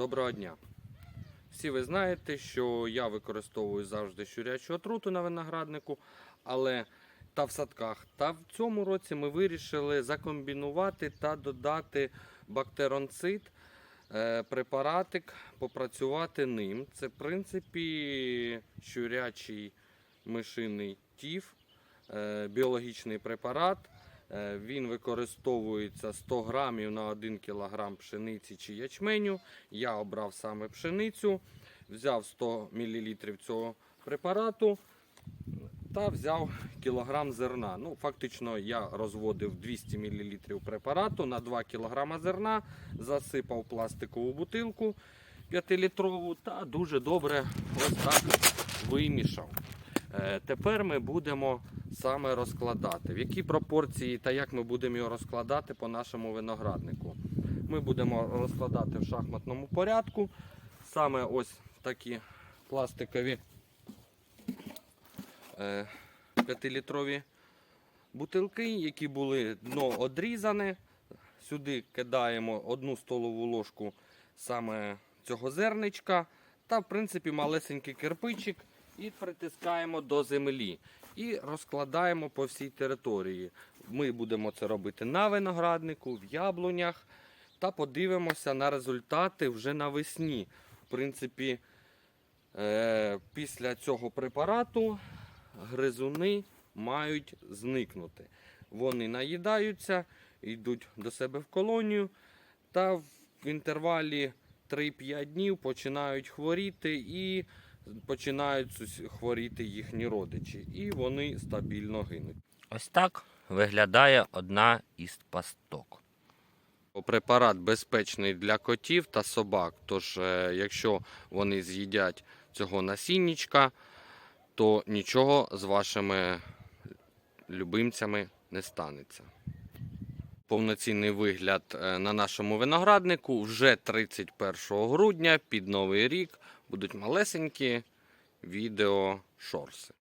Доброго дня. Всі ви знаєте, що я використовую завжди щурячу отруту на винограднику, але та в садках. Та в цьому році ми вирішили закомбінувати та додати бактеронцид, е, препаратик, попрацювати ним. Це, в принципі, щурячий мишиний тіф, е, біологічний препарат. Е, Він використовується 100 грамів на 1 кг пшениці чи ячменю. Я обрав саме пшеницю, взяв 100 мл цього препарату та взяв кілограм зерна. Ну, фактично, я розводив 200 мл препарату на 2 кг зерна, засипав пластикову бутилку 5-літрову та дуже добре ось так вимішав. Е, Тепер ми будемо саме розкладати. В які пропорції та як ми будемо його розкладати по нашому винограднику. Ми будемо розкладати в шахматному порядку. Саме ось такі пластикові 5-літрові бутилки, які були дно одрізане. Сюди кидаємо одну столову ложку саме цього зерничка та, в принципі, малесенький кирпичик і притискаємо до землі. І розкладаємо по всій території. Ми будемо це робити на винограднику, в яблунях та подивимося на результати вже навесні. В принципі, е, після цього препарату гризуни мають зникнути. Вони наїдаються, йдуть до себе в колонію та в інтервалі 3-5 днів починають хворіти і починають хворіти їхні родичі. І вони стабільно гинуть. Ось так виглядає одна із пасток. Препарат безпечний для котів та собак. Тож, е, якщо вони з'їдять цього насінничка, то нічого з вашими любимцями не станеться. Повноцінний вигляд е, на нашому винограднику вже 31 грудня під Новий рік будуть малесенькі відео шорси.